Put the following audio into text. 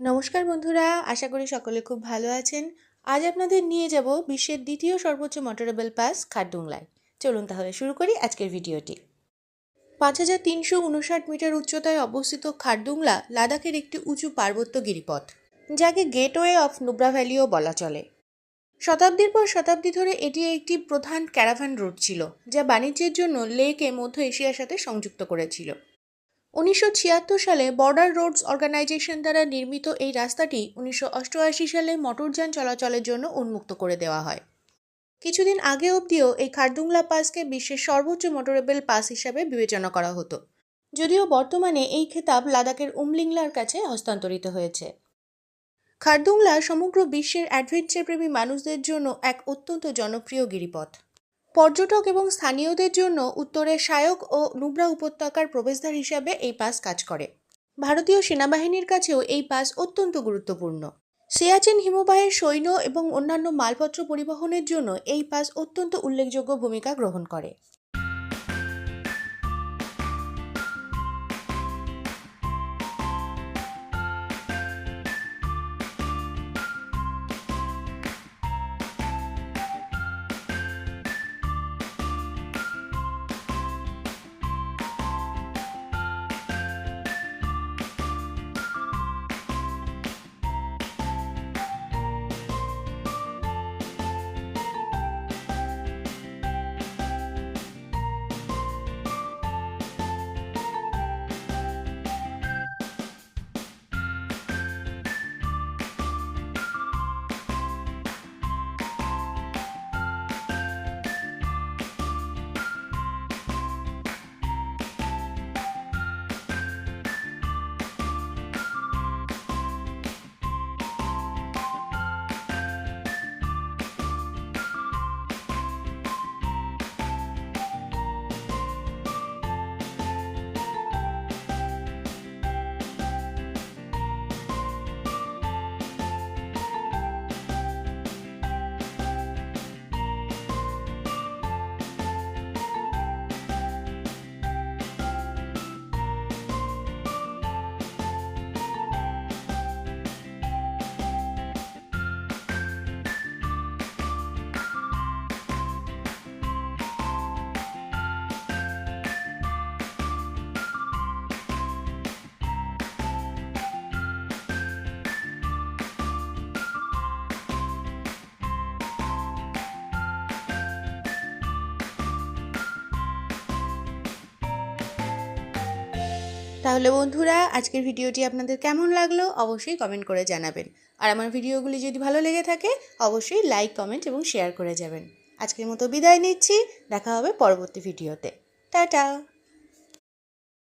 নমস্কার বন্ধুরা, আশা করি সকলে খুব ভালো আছেন। আজ আপনাদের নিয়ে যাব বিশ্বের দ্বিতীয় সর্বোচ্চ মোটরেবল পাস খারদুংলায় চলুন তাহলে শুরু করি আজকের ভিডিওটি। পাঁচ হাজার তিনশো উনষাট মিটার উচ্চতায় অবস্থিত খারদুংলা লাদাখের একটি উঁচু পার্বত্য গিরিপথ, যাকে গেটওয়ে অফ নুব্রা ভ্যালিও বলা চলে। শতাব্দীর পর শতাব্দী ধরে এটি একটি প্রধান ক্যারাভান রুট ছিল, যা বাণিজ্যের জন্য লেকে মধ্য এশিয়ার সাথে সংযুক্ত করেছিল। উনিশশো ছিয়াত্তর সালে বর্ডার রোডস অর্গানাইজেশন দ্বারা নির্মিত এই রাস্তাটি উনিশশো অষ্টআশি সালে মোটরযান চলাচলের জন্য উন্মুক্ত করে দেওয়া হয়। কিছুদিন আগে অবধিও এই খারদুংলা পাসকে বিশ্বের সর্বোচ্চ মোটরেবল পাস হিসাবে বিবেচনা করা হতো। যদিও বর্তমানে এই খেতাব লাদাখের উমলিংলার কাছে হস্তান্তরিত হয়েছে। খারদুংলা সমগ্র বিশ্বের অ্যাডভেঞ্চার প্রেমী মানুষদের জন্য এক অত্যন্ত জনপ্রিয় গিরিপথ। পর্যটক এবং স্থানীয়দের জন্য উত্তরে সায়ক ও নুবরা উপত্যকার প্রবেশদ্বার হিসাবে এই পাস কাজ করে। ভারতীয় সেনাবাহিনীর কাছেও এই পাস অত্যন্ত গুরুত্বপূর্ণ। সিয়াচেন হিমবাহের সৈন্য এবং অন্যান্য মালপত্র পরিবহনের জন্য এই পাস অত্যন্ত উল্লেখযোগ্য ভূমিকা গ্রহণ করে। তাহলে বন্ধুরা, আজকের ভিডিওটি আপনাদের কেমন লাগল অবশ্যই কমেন্ট করে জানাবেন। আর আমার ভিডিওগুলি যদি ভালো লেগে থাকে, অবশ্যই লাইক কমেন্ট এবং শেয়ার করে যাবেন। আজকের মতো বিদায় নিচ্ছি, দেখা হবে পরবর্তী ভিডিওতে। টাটা!